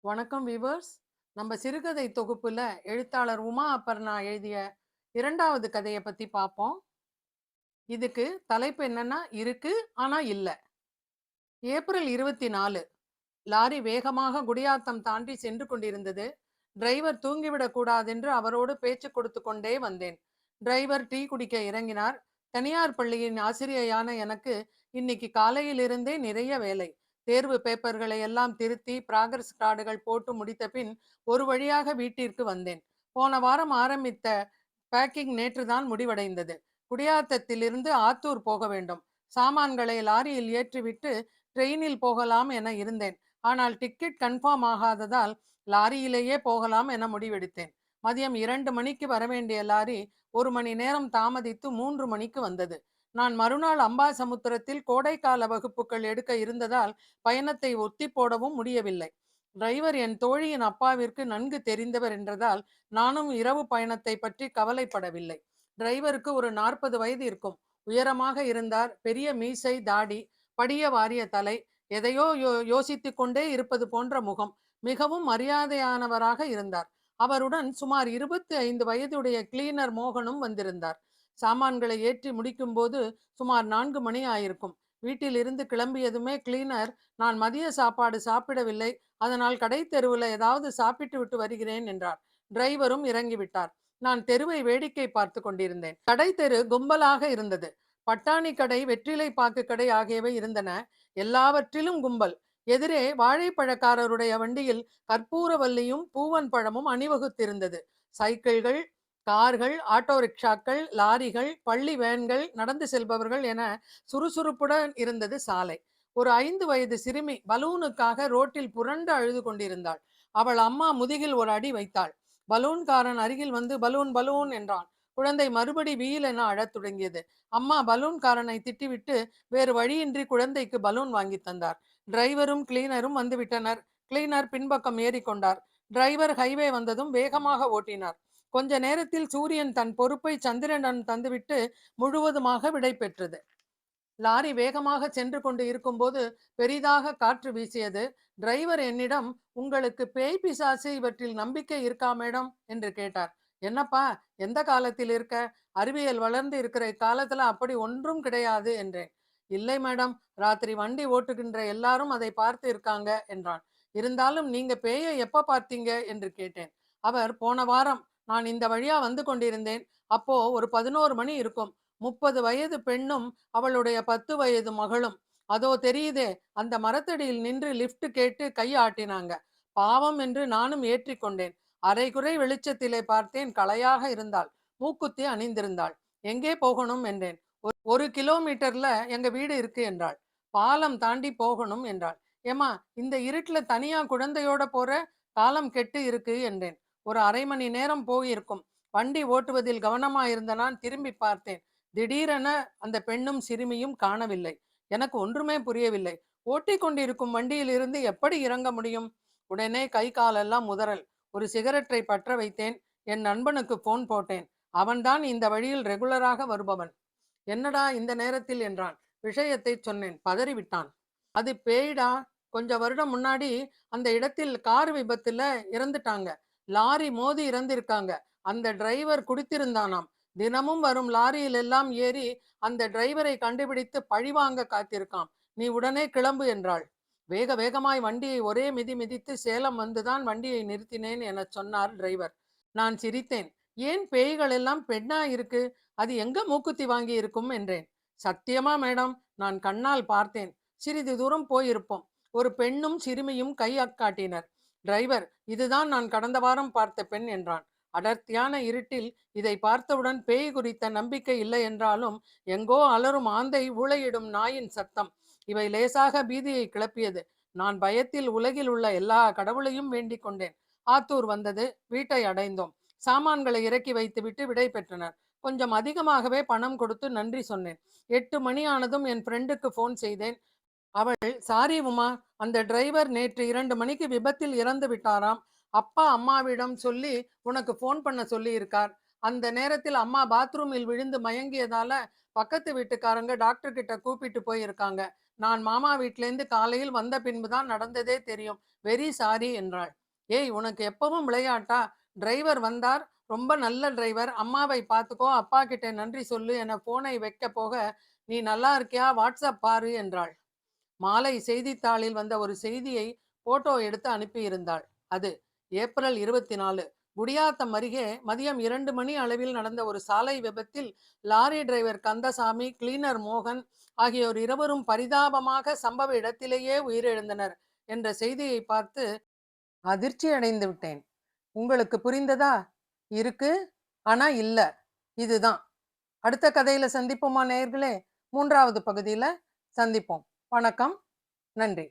வணக்கம் வீவர்ஸ். நம்ம சிறுகதை தொகுப்புல எழுத்தாளர் உமா அப்பர்ணா எழுதிய இரண்டாவது கதையை பத்தி பார்ப்போம் இதுக்கு தலைப்பு என்னன்னா இருக்கு ஆனா இல்ல. ஏப்ரல் இருபத்தி நாலு லாரி வேகமாக குடியாத்தம் தாண்டி சென்று கொண்டிருந்தது. டிரைவர் தூங்கிவிடக் கூடாதென்று அவரோடு பேச்சு கொடுத்து கொண்டே வந்தேன். டிரைவர் டீ குடிக்க இறங்கினார். தனியார் பள்ளியின் ஆசிரியையான எனக்கு இன்னைக்கு காலையிலிருந்தே நிறைய வேலை. தேர்வு பேப்பர்களை எல்லாம் திருத்தி ப்ராகிரஸ் கார்டுகள் போட்டு முடித்த பின் ஒரு வழியாக வீட்டிற்கு வந்தேன். போன வாரம் ஆரம்பித்த பேக்கிங் நேற்றுதான் முடிவடைந்தது. குடியாத்தத்திலிருந்து ஆத்தூர் போக வேண்டும். சாமான்களை லாரியில் ஏற்றிவிட்டு ட்ரெயினில் போகலாம் என இருந்தேன். ஆனால் டிக்கெட் கன்ஃபார்ம் ஆகாததால் லாரியிலேயே போகலாம் என முடிவெடுத்தேன். மதியம் இரண்டு மணிக்கு வரவேண்டிய லாரி ஒரு மணி நேரம் தாமதித்து மூன்று மணிக்கு வந்தது. நான் மறுநாள் அம்பாசமுத்திரத்தில் கோடைக்கால வகுப்புகள் எடுக்க இருந்ததால் பயணத்தை ஒத்தி போடவும் முடியவில்லை. டிரைவர் என் தோழியின் அப்பாவிற்கு நன்கு தெரிந்தவர் என்றதால் நானும் இரவு பயணத்தை பற்றி கவலைப்படவில்லை. டிரைவருக்கு ஒரு நாற்பது வயது இருக்கும். உயரமாக இருந்தார். பெரிய மீசை தாடி படிய வாரிய தலை எதையோ யோ யோசித்து கொண்டே இருப்பது போன்ற முகம். மிகவும் மரியாதையானவராக இருந்தார். அவருடன் சுமார் இருபத்தி ஐந்து வயதுடைய கிளீனர் மோகனும் வந்திருந்தார். சாமான்களை ஏற்றி முடிக்கும் போது சுமார் நான்கு மணி ஆயிருக்கும். வீட்டில் இருந்து கிளம்பியதுமே கிளீனர் நான் மதிய சாப்பாடு சாப்பிடவில்லை அதனால் கடை தெருவில் ஏதாவது சாப்பிட்டு விட்டு வருகிறேன் என்றார். டிரைவரும் இறங்கிவிட்டார். நான் தெருவை வேடிக்கை பார்த்து கொண்டிருந்தேன். கடை தெரு கும்பலாக இருந்தது. பட்டாணி கடை வெற்றிலை பாக்கு கடை ஆகியவை இருந்தன. எல்லாவற்றிலும் கும்பல். எதிரே வாழைப்பழக்காரருடைய வண்டியில் கற்பூரவல்லியும் பூவன் பழமும் அணிவகுத்திருந்தது. சைக்கிள்கள் கார்கள் ஆட்டோ ரிக்ஷாக்கள் லாரிகள் பள்ளி வேன்கள் நடந்து செல்பவர்கள் என சுறுசுறுப்புடன் இருந்தது சாலை. ஒரு ஐந்து வயது சிறுமி பலூனுக்காக ரோட்டில் புரண்டு அழுது கொண்டிருந்தாள். அவள் அம்மா முதுகில் ஒரு அடி வைத்தாள். பலூன்காரன் அருகில் வந்து பலூன் பலூன் என்றான். குழந்தை மறுபடி வீல் என அழத் தொடங்கியது. அம்மா பலூன்காரனை திட்டிவிட்டு வேறு வழியின்றி குழந்தைக்கு பலூன் வாங்கி தந்தார். டிரைவரும் கிளீனரும் வந்து விட்டனர். கிளீனர் பின்பக்கம் ஏறிக்கொண்டார் டிரைவர் ஹைவே வந்ததும் வேகமாக ஓட்டினார். கொஞ்ச நேரத்தில் சூரியன் தன் பொறுப்பை சந்திரனிடம் தந்துவிட்டு முழுவதுமாக விடை பெற்றது. லாரி வேகமாக சென்று கொண்டு இருக்கும்போது பெரிதாக காற்று வீசியது. டிரைவர் என்னிடம் உங்களுக்கு பேய் பிசாசு இவற்றில் நம்பிக்கை இருக்கா மேடம்? என்று கேட்டார். என்னப்பா எந்த காலத்தில் இருக்க? அறிவியல் வளர்ந்து இருக்கிற காலத்துல அப்படி ஒன்றும் கிடையாது என்றேன். இல்லை மேடம். ராத்திரி வண்டி ஓட்டுகின்ற எல்லாரும் அதை பார்த்து இருக்காங்க என்றான். இருந்தாலும் நீங்க பேயை எப்ப பார்த்தீங்க? என்று கேட்டேன். அவர் போன வாரம் நான் இந்த வழியா வந்து கொண்டிருந்தேன். அப்போ ஒரு பதினோரு மணி இருக்கும். முப்பது வயது பெண்ணும் அவளுடைய பத்து வயது மகளும். அதோ தெரியுதே அந்த மரத்தடியில் நின்று லிப்ட் கேட்டு கையாட்டினாங்க. பாவம் என்று நானும் ஏற்றிக்கொண்டேன். அரைகுறை வெளிச்சத்திலே பார்த்தேன் களையாக இருந்தாள். மூக்குத்தி அணிந்திருந்தாள். எங்கே போகணும்? என்றேன். ஒரு கிலோமீட்டர்ல எங்க வீடு இருக்கு என்றாள். பாலம் தாண்டி போகணும் என்றாள். ஏமா இந்த இருட்டுல தனியா குழந்தையோட போற? காலம் கெட்டு இருக்கு என்றேன். ஒரு அரை மணி நேரம் போயிருக்கும். வண்டி ஓட்டுவதில் கவனமாயிருந்த நான் திரும்பி பார்த்தேன். திடீரென அந்த பெண்ணும் சிறுமியும் காணவில்லை. எனக்கு ஒன்றுமே புரியவில்லை. ஓட்டி கொண்டிருக்கும் வண்டியில் இருந்து எப்படி இறங்க முடியும்? உடனே கை காலெல்லாம் முதறல் ஒரு சிகரெட்டை பற்ற வைத்தேன். என் நண்பனுக்கு போன் போட்டேன். அவன்தான் இந்த வழியில் ரெகுலராக வருபவன். என்னடா இந்த நேரத்தில்? என்றான். விஷயத்தை சொன்னேன். பதறிவிட்டான். அது பேய்டா. கொஞ்ச வருடம் முன்னாடி அந்த இடத்தில் கார் விபத்துல இறந்துட்டாங்க. லாரி மோதி இறந்திருக்காங்க. அந்த டிரைவர் குடித்திருந்தானாம். தினமும் வரும் லாரியில் எல்லாம் ஏறி அந்த டிரைவரை கண்டுபிடித்து பழிவாங்க காத்திருக்கான் நீ உடனே கிளம்பு என்றாள். வேக வேகமாய் வண்டியை ஒரே மிதி மிதித்து சேலம் வந்துதான் வண்டியை நிறுத்தினேன் என சொன்னார் டிரைவர். நான் சிரித்தேன். ஏன் பேய்கள் எல்லாம் பெண்ணா இருக்கு? அது எங்க மூக்குத்தி வாங்கி இருக்கும் என்றேன். சத்தியமா மேடம் நான் கண்ணால் பார்த்தேன். சிறிது தூரம் போயிருப்போம். ஒரு பெண்ணும் சிறுமியும் கை காட்டினர். டிரைவர் இதுதான் நான் கடந்த வாரம் பார்த்த பெண் என்றான். அடர்த்தியான இருட்டில் இதை பார்த்தவுடன் பேய் குறித்த நம்பிக்கை இல்லை என்றாலும் எங்கோ அலரும் ஆந்தை ஊழையிடும் நாயின் சத்தம். இவை லேசாக பீதியை கிளப்பியது. நான் பயத்தில் உலகில் உள்ள எல்லா கடவுளையும் வேண்டிக் கொண்டேன். ஆத்தூர் வந்தது. வீட்டை அடைந்தோம். சாமான்களை இறக்கி வைத்துவிட்டு விடை பெற்றனர். கொஞ்சம் அதிகமாகவே பணம் கொடுத்து நன்றி சொன்னேன். எட்டு மணி ஆனதும் என் ஃப்ரெண்டுக்கு ஃபோன் செய்தேன். அவள் சாரி உமா அந்த டிரைவர் நேற்று இரண்டு மணிக்கு விபத்தில் இறந்து விட்டாராம். அப்பா அம்மாவிடம் சொல்லி உனக்கு ஃபோன் பண்ண சொல்லி இருக்கார் அந்த நேரத்தில் அம்மா பாத்ரூமில் விழுந்து மயங்கியதால பக்கத்து வீட்டுக்காரங்க டாக்டர் கிட்ட கூப்பிட்டு போயிருக்காங்க. நான் மாமா வீட்லேருந்து காலையில் வந்த பின்பு தான் நடந்ததே தெரியும். வெரி சாரி என்றாள். ஏய் உனக்கு எப்பவும் விளையாட்டா? டிரைவர் வந்தார். ரொம்ப நல்ல டிரைவர் அம்மாவை பார்த்துக்கோ அப்பா கிட்ட நன்றி சொல்லு. என போனை வைக்க போக நீ நல்லா இருக்கியா? வாட்ஸ்அப் பாரு என்றாள். மாலை செய்தித்தாளில் வந்த ஒரு செய்தியை போட்டோ எடுத்து அனுப்பியிருந்தாள். அது ஏப்ரல் இருபத்தி நாலு குடியாத்தம் அருகே மதியம் இரண்டு மணி அளவில் நடந்த ஒரு சாலை விபத்தில் லாரி டிரைவர் கந்தசாமி கிளீனர் மோகன் ஆகியோர் இருவரும் பரிதாபமாக சம்பவ இடத்திலேயே உயிரிழந்தனர் என்ற செய்தியை பார்த்து அதிர்ச்சி அடைந்து விட்டேன். உங்களுக்கு புரிந்ததா? இருக்கு. ஆனா இல்ல. இதுதான் அடுத்த கதையில சந்திப்போமா நேர்களே மூன்றாவது பகுதியில சந்திப்போம். வணக்கம். நன்றி.